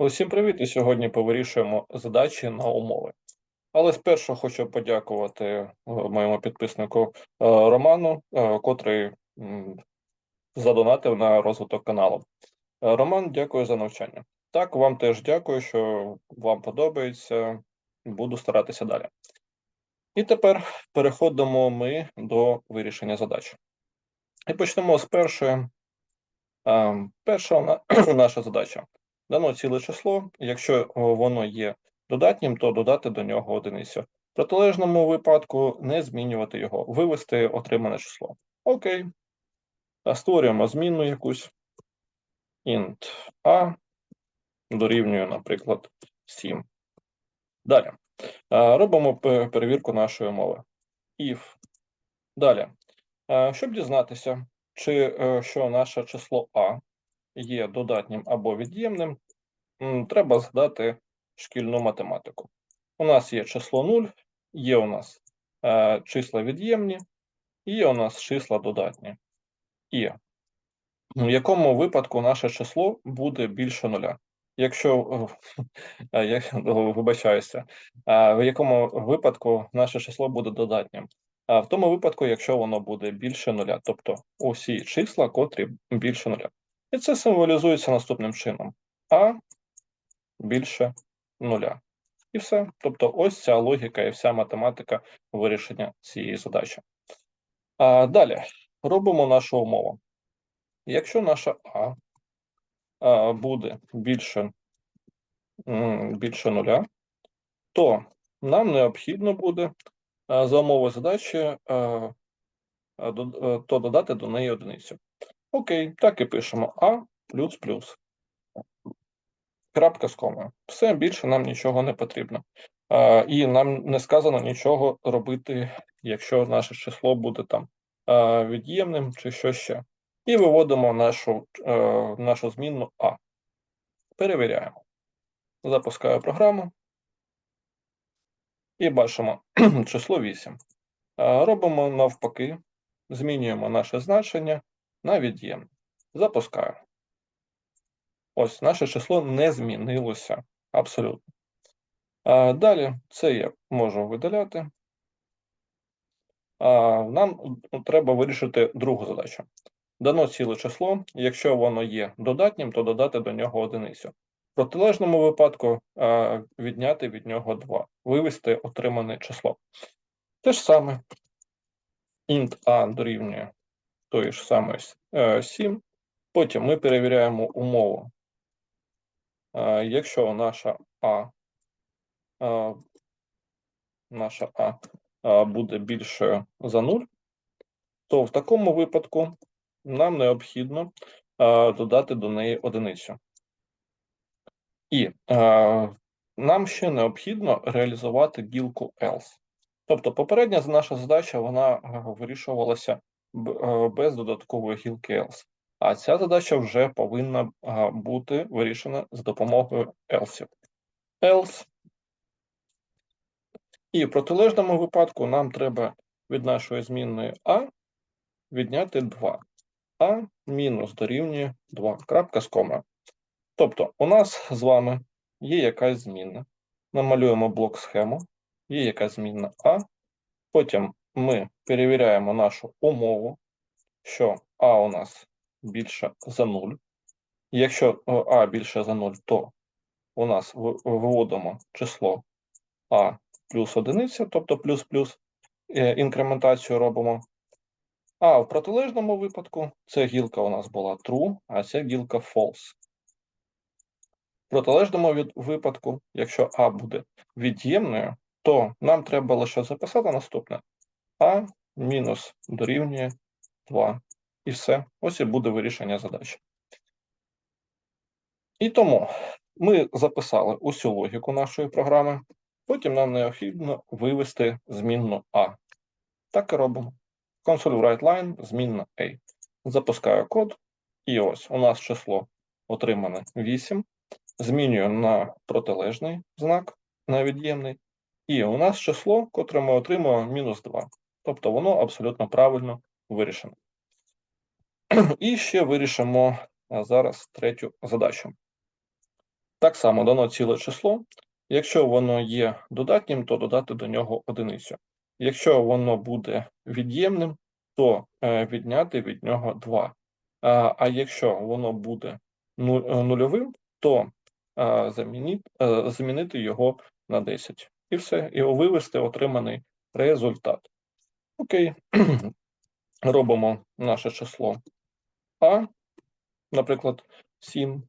Усім привіт! І сьогодні повирішуємо задачі на умови. Але спершу хочу подякувати е, моєму підписнику е, Роману, е, котрий задонатив на розвиток каналу. Роман, дякую за навчання. Так, вам теж дякую, що вам подобається. Буду старатися далі. І тепер переходимо ми до вирішення задач. І почнемо з першої. Е, Перша наша задача. Дано ціле число. Якщо воно є додатнім, то додати до нього одиницю. В протилежному випадку не змінювати його, вивести отримане число. Окей. Створюємо змінну якусь. int a дорівнює, наприклад, 7. Далі. Робимо перевірку нашої мови. If. Далі. Щоб дізнатися, чи е, що наше число a є додатнім або від'ємним, треба згадати шкільну математику. У нас є число 0, є у нас е, числа від'ємні, є у нас числа додатні. І в якому випадку наше число буде більше нуля? Якщо е, я ну, вибачаюся, е, в якому випадку наше число буде додатнім? А в тому випадку, якщо воно буде більше нуля, тобто усі числа, котрі більше нуля. І це символізується наступним чином: а більше нуля. І все. Тобто, ось ця логіка і вся математика вирішення цієї задачі. А далі робимо нашу умову. Якщо наша А, буде більше, більше нуля, то нам необхідно буде за умови задачі а, то додати до неї одиницю. Окей, так і пишемо А плюс плюс. Крапка з комою. Все більше нам нічого не потрібно. А, і нам не сказано нічого робити, якщо наше число буде там а, від'ємним чи що ще. І виводимо нашу, е, нашу змінну А. Перевіряємо. Запускаю програму. І бачимо число 8. А, робимо навпаки, змінюємо наше значення на від'ємне. Запускаю. Ось наше число не змінилося абсолютно. А, далі це я можу видаляти. А, нам треба вирішити другу задачу. Дано ціле число, якщо воно є додатнім, то додати до нього одиницю. В протилежному випадку відняти від нього 2, вивести отримане число. Те ж саме int a дорівнює тої ж самої е, 7. Потім ми перевіряємо умову. Якщо наша А, а, наша А, а буде більшою за 0, то в такому випадку нам необхідно додати до неї одиницю. І нам ще необхідно реалізувати гілку else. Тобто попередня наша задача вона е, вирішувалася е, без додаткової гілки else. А ця задача вже повинна бути вирішена за допомогою else. Else. І в протилежному випадку нам треба від нашої змінної а відняти 2. а мінус дорівнює 2. Крапка з комою. Тобто, у нас з вами є якась змінна. Намалюємо блок схему, є якась змінна А. Потім ми перевіряємо нашу умову, що А у нас більше за 0. Якщо е, А більше за 0, то у нас в- виводимо число А плюс одиниця, тобто плюс-плюс е, інкрементацію робимо. А в протилежному випадку ця гілка у нас була true, а ця гілка false. В протилежному випадку, якщо А буде від'ємною, то нам треба лише записати наступне: А мінус дорівнює 2. І все. Ось і буде вирішення задачі. І тому ми записали усю логіку нашої програми. Потім нам необхідно вивести змінну А. Так і робимо. Console write line, змінна A. Запускаю код, і ось у нас число отримане 8. Змінюю на протилежний знак, на від'ємний. І у нас число, котре ми отримуємо, мінус 2. Тобто воно абсолютно правильно вирішено. І ще вирішимо зараз третю задачу. Так само дано ціле число. Якщо воно є додатнім, то додати до нього одиницю. Якщо воно буде від'ємним, то е, відняти від нього 2. А, якщо воно буде е, нульовим, то е, замінити його на 10. І все, і вивести отриманий результат. Окей, робимо наше число А, наприклад, 7.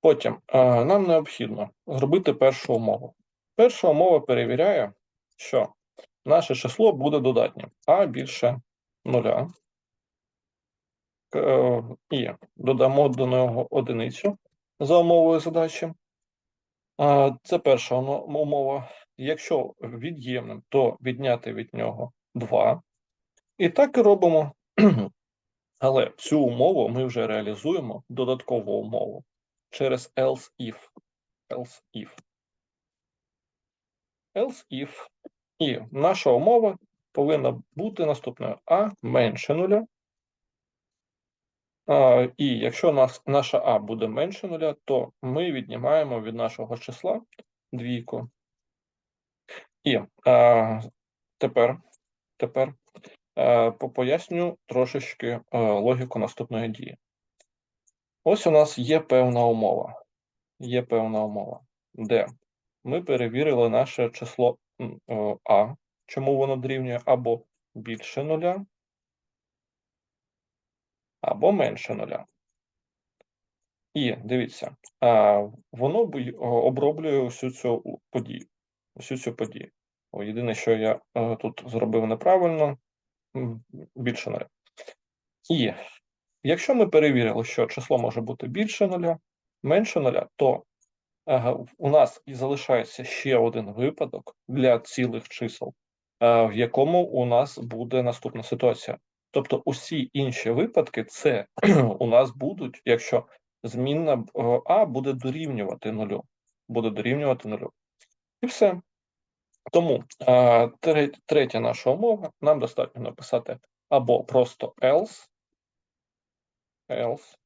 Потім нам необхідно зробити першу умову. Перша умова перевіряє, що наше число буде додатнім, а більше нуля. Е, І додамо до нього одиницю за умовою задачі. Це перша уно- Якщо від'ємним, то відняти від нього 2. І так і робимо. Але цю умову ми вже реалізуємо додаткову умову через else if. Else if. Else if. І наша умова повинна бути наступною а менше нуля. А, і якщо нас наша а буде менше нуля, то ми віднімаємо від нашого числа двійку. І а, тепер, тепер е, по- поясню трошечки е, логіку наступної дії. Ось у нас є певна умова. Є певна умова, де ми перевірили наше число е, А, чому воно дорівнює або більше нуля, або менше нуля. І дивіться, а, воно бу- оброблює всю цю подію. Всю цю подію. Єдине, що я е, тут зробив неправильно, більше нуля. І якщо ми перевірили, що число може бути більше нуля, менше нуля, то е, у нас і залишається ще один випадок для цілих чисел, е, в якому у нас буде наступна ситуація. Тобто усі інші випадки це у нас будуть, якщо змінна А буде дорівнювати нулю. Буде дорівнювати нулю. І все. Тому третя, наша умова, нам достатньо написати або просто else, else,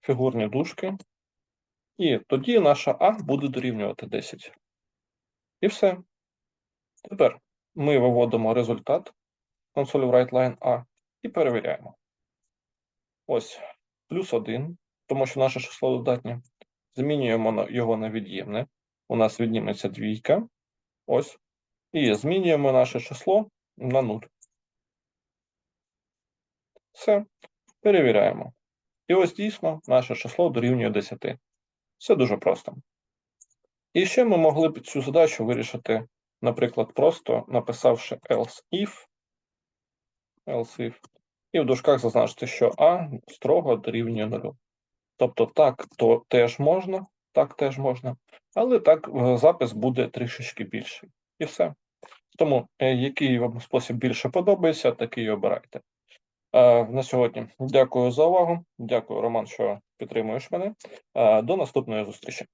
фігурні дужки, і тоді наша А буде дорівнювати 10. І все. Тепер ми виводимо результат консоль WriteLine A і перевіряємо. Ось плюс 1, тому що наше число додатнє. Змінюємо його на від'ємне. У нас відніметься двійка. Ось. І змінюємо наше число на 0. Все. Перевіряємо. І ось дійсно наше число дорівнює 10. Все дуже просто. І ще ми могли б цю задачу вирішити, наприклад, просто написавши else if, else if, і в дужках зазначити, що А строго дорівнює нулю. Тобто так то теж можна, так теж можна, але так е, запис буде трішечки більший. І все. Тому, е, який вам спосіб більше подобається, такий і обирайте. Е, На сьогодні дякую за увагу. Дякую, Роман, що підтримуєш мене. До наступної зустрічі.